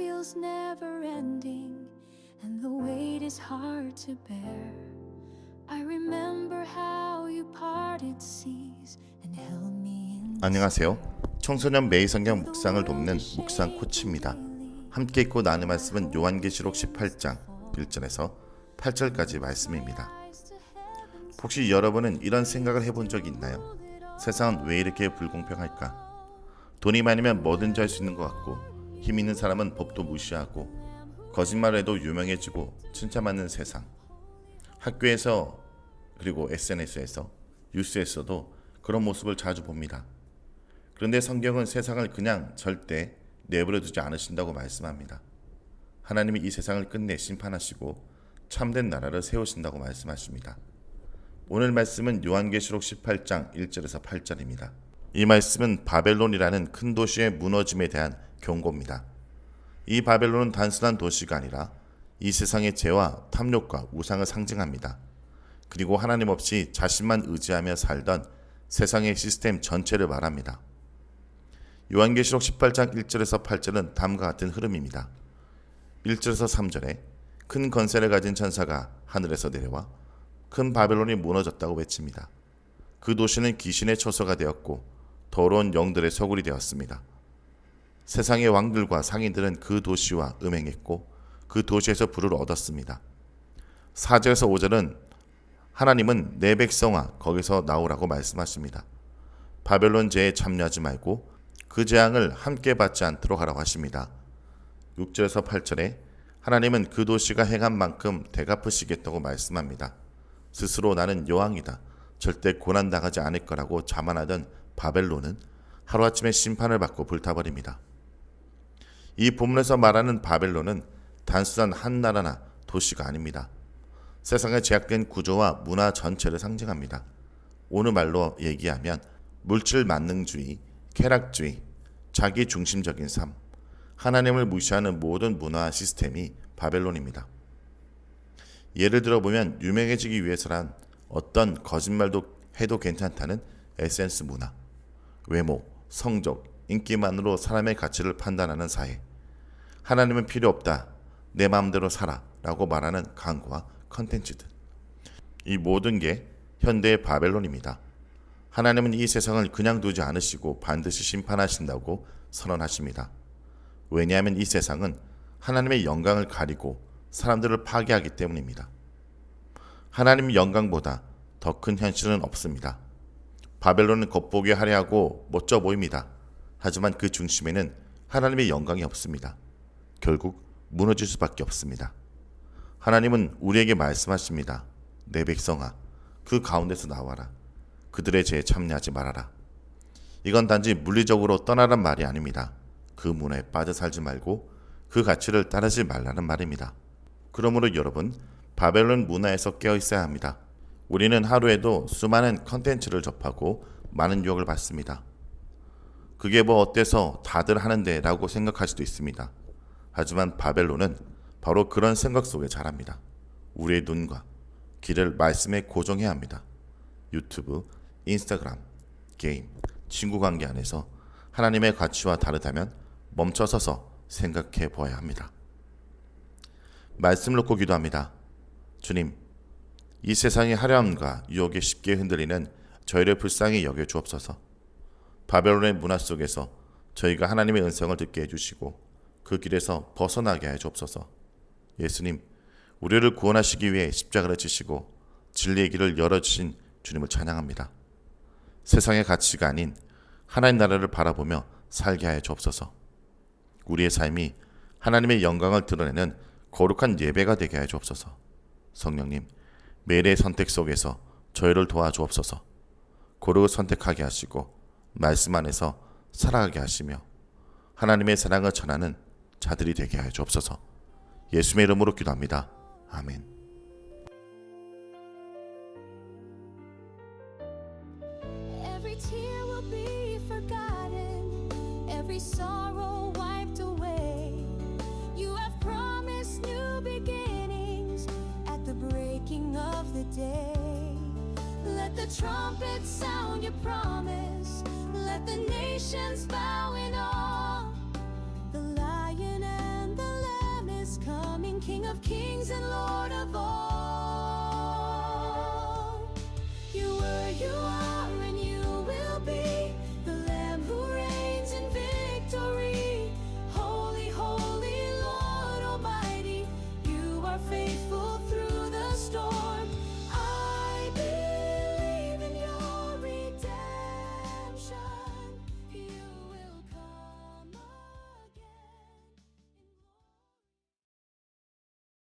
feels never ending, and the weight is hard to bear. I remember how you parted seas and held me in. 안녕하세요. 청소년 매일 성경 묵상을 돕는 묵상 코치입니다. 함께 읽고 나눌 말씀은 요한계시록 18장 1절에서 8절까지 말씀입니다. 혹시 여러분은 이런 생각을 해본 적 있나요? 세상은 왜 이렇게 불공평할까? 돈이 많으면 뭐든지 할 수 있는 것 같고 힘 있는 사람은 법도 무시하고 거짓말해도 유명해지고 칭찬받는 세상. 학교에서 그리고 SNS에서 뉴스에서도 그런 모습을 자주 봅니다. 그런데 성경은 세상을 그냥 절대 내버려 두지 않으신다고 말씀합니다. 하나님이 이 세상을 끝내 심판하시고 참된 나라를 세우신다고 말씀하십니다. 오늘 말씀은 요한계시록 18장 1절에서 8절입니다. 이 말씀은 바벨론이라는 큰 도시의 무너짐에 대한 경고입니다. 이 바벨론은 단순한 도시가 아니라 이 세상의 죄와 탐욕과 우상을 상징합니다. 그리고 하나님 없이 자신만 의지하며 살던 세상의 시스템 전체를 말합니다. 요한계시록 18장 1절에서 8절은 다음과 같은 흐름입니다. 1절에서 3절에 큰 건세를 가진 천사가 하늘에서 내려와 큰 바벨론이 무너졌다고 외칩니다. 그 도시는 귀신의 처소가 되었고 더러운 영들의 소굴이 되었습니다. 세상의 왕들과 상인들은 그 도시와 음행했고 그 도시에서 부를 얻었습니다. 4절에서 5절은 하나님은 내 백성아 거기서 나오라고 말씀하십니다. 바벨론 죄에 참여하지 말고 그 재앙을 함께 받지 않도록 하라고 하십니다. 6절에서 8절에 하나님은 그 도시가 행한 만큼 대갚으시겠다고 말씀합니다. 스스로 나는 여왕이다. 절대 고난당하지 않을 거라고 자만하던 바벨론은 하루아침에 심판을 받고 불타버립니다. 이 본문에서 말하는 바벨론은 단순한 한 나라나 도시가 아닙니다. 세상의 제약된 구조와 문화 전체를 상징합니다. 오늘 말로 얘기하면 물질 만능주의, 쾌락주의, 자기 중심적인 삶, 하나님을 무시하는 모든 문화 시스템이 바벨론입니다. 예를 들어 보면 유명해지기 위해서란 어떤 거짓말도 해도 괜찮다는 에센스 문화, 외모, 성적, 인기만으로 사람의 가치를 판단하는 사회, 하나님은 필요 없다, 내 마음대로 살아 라고 말하는 강구와 컨텐츠들. 이 모든 게 현대의 바벨론입니다. 하나님은 이 세상을 그냥 두지 않으시고 반드시 심판하신다고 선언하십니다. 왜냐하면 이 세상은 하나님의 영광을 가리고 사람들을 파괴하기 때문입니다. 하나님의 영광보다 더 큰 현실은 없습니다. 바벨론은 겉보기 화려하고 멋져 보입니다. 하지만 그 중심에는 하나님의 영광이 없습니다. 결국 무너질 수밖에 없습니다. 하나님은 우리에게 말씀하십니다. 내 백성아, 그 가운데서 나와라. 그들의 죄에 참여하지 말아라. 이건 단지 물리적으로 떠나란 말이 아닙니다. 그 문화에 빠져 살지 말고 그 가치를 따르지 말라는 말입니다. 그러므로 여러분, 바벨론 문화에서 깨어 있어야 합니다. 우리는 하루에도 수많은 컨텐츠를 접하고 많은 유혹을 받습니다. 그게 뭐 어때서 다들 하는데 라고 생각할 수도 있습니다. 하지만 바벨론은 바로 그런 생각 속에 자랍니다. 우리의 눈과 귀를 말씀에 고정해야 합니다. 유튜브, 인스타그램, 게임, 친구 관계 안에서 하나님의 가치와 다르다면 멈춰서서 생각해 보아야 합니다. 말씀을 놓고 기도합니다. 주님, 이 세상의 화려함과 유혹에 쉽게 흔들리는 저희를 불쌍히 여겨 주옵소서. 바벨론의 문화 속에서 저희가 하나님의 은성을 듣게 해주시고 그 길에서 벗어나게 해 주옵소서. 예수님, 우리를 구원하시기 위해 십자가를 지시고 진리의 길을 열어주신 주님을 찬양합니다. 세상의 가치가 아닌 하나님 나라를 바라보며 살게 하여 주옵소서. 우리의 삶이 하나님의 영광을 드러내는 거룩한 예배가 되게 하여 주옵소서. 성령님, 매일의 선택 속에서 저희를 도와주옵소서. 고르고 선택하게 하시고 말씀 안에서 살아가게 하시며 하나님의 사랑을 전하는 자들이 되게 하여 주옵소서. 예수의 이름으로 기도합니다. 아멘. Every tear will be forgotten, every sorrow wiped away. You have promised new beginnings at the breaking of the day. Let the trumpet sound your promise, let the nations bow in awe. King of kings and Lord of all. You were, you are.